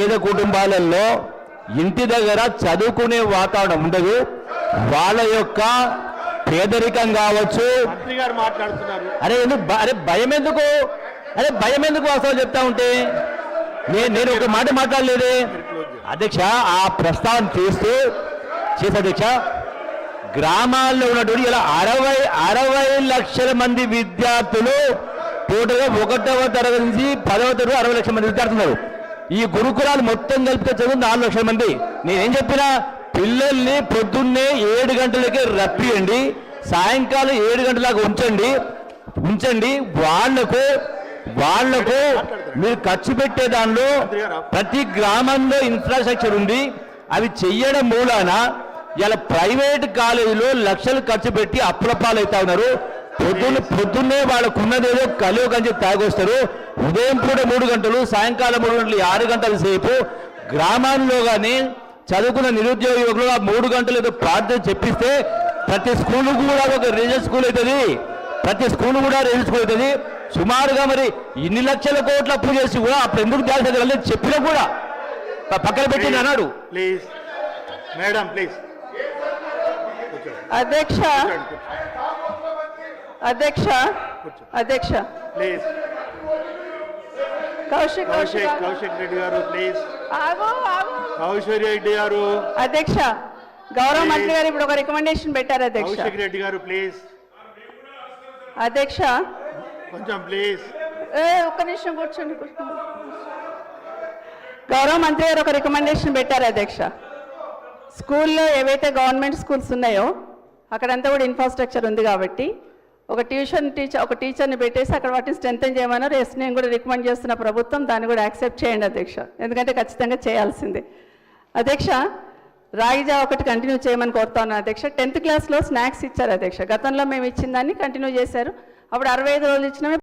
పేద కుటుంబాలలో ఇంటి దగ్గర చదువుకునే వాతావరణం ఉండదు. వాళ్ళ యొక్క పేదరికం కావచ్చు. అరే ఎందుకు అరే భయం ఎందుకు? అరే భయం ఎందుకు వాస్తవం చెప్తా ఉంటే? నేను నేను ఒక మాట మాట్లాడలేదే. అధ్యక్ష ఆ ప్రస్తావన చేస్తూ చేసే అధ్యక్ష గ్రామాల్లో ఉన్నటువంటి ఇలా అరవై అరవై లక్షల మంది విద్యార్థులు టోటల్గా ఒకటవ తరగతి నుంచి పదవ తరగతి అరవై లక్షల మంది విద్యార్థులు ఉన్నారు. ఈ గురుకులాలు మొత్తం కలిపితే చదువు నాలుగు లక్షల మంది. నేనేం చెప్పినా పిల్లల్ని పొద్దున్నే ఏడు గంటలకే రప్పియండి సాయంకాలం ఏడు గంటలకు ఉంచండి ఉంచండి. వాళ్ళకు వాళ్ళకు మీరు ఖర్చు పెట్టే దానిలో ప్రతి గ్రామంలో ఇన్ఫ్రాస్ట్రక్చర్ ఉంది. అవి చెయ్యడం మూలాన ఇలా ప్రైవేట్ కాలేజీలో లక్షలు ఖర్చు పెట్టి అప్పుల పాలవుతా ఉన్నారు. పొద్దున్న పొద్దున్నే వాళ్ళకున్నదేదో కలియో గంజి తాగొస్తారు. ఉదయం పూట మూడు గంటలు సాయంకాలం మూడు గంటలు ఆరు గంటల సేపు గ్రామాల్లో కానీ చదువుకున్న నిరుద్యోగ యువకులు ఆ మూడు గంటలు ఏదో ప్రార్థన చెప్పిస్తే ప్రతి స్కూల్ కూడా ఒక రిజల్ట్ స్కూల్ అవుతుంది. ప్రతి స్కూల్ కూడా రిజల్ట్ స్కూల్ అవుతుంది. సుమారుగా మరి ఇన్ని లక్షల కోట్ల అప్పు చేసి కూడా అప్పుడు ఎందుకు జాగ్రత్త వెళ్ళలేదు చెప్పినా కూడా పక్కన పెట్టింది అన్నాడు. ప్లీజ్ మేడం ప్లీజ్ అధ్యక్ష అధ్యక్ష అధ్యక్ష. ప్లీజ్. కౌశిక్ కౌశిక్ కౌశిక్. రెడ్డి గారు ప్లీజ్. కౌశిక్ రెడ్డి గారు. అధ్యక్ష గౌరవ మంత్రి గారు ఇప్పుడు ఒక రికమెండేషన్ పెట్టారు అధ్యక్ష. కౌశిక్ రెడ్డి గారు ప్లీజ్. అధ్యక్ష. కొంచెం ప్లీజ్. ఏ ఒక్క నిమిషం కూర్చోండి కూర్చోండి. గౌరవ మంత్రి గారు ఒక రికమెండేషన్ పెట్టారు అధ్యక్ష. స్కూల్లో ఏవైతే గవర్నమెంట్ స్కూల్స్ ఉన్నాయో అక్కడంతా కూడా ఇన్ఫ్రాస్ట్రక్చర్ ఉంది కాబట్టి ఒక ట్యూషన్ టీచర్ ఒక టీచర్ని పెట్టేసి అక్కడ వాటిని స్ట్రెంథన్ చేయమన్నారు ఎస్ నేను కూడా రికమెండ్ చేస్తున్న ప్రభుత్వం దాన్ని కూడా యాక్సెప్ట్ చేయండి అధ్యక్ష. ఎందుకంటే ఖచ్చితంగా చేయాల్సిందే. అధ్యక్ష రాగిజా ఒకటి కంటిన్యూ చేయమని కోరుతా ఉన్నాను అధ్యక్ష టెన్త్ క్లాస్లో స్నాక్స్ ఇచ్చారు అధ్యక్ష. గతంలో మేము ఇచ్చిన దాన్ని కంటిన్యూ చేశారు. అప్పుడు అరవై ఐదు రోజులు ఇచ్చినవి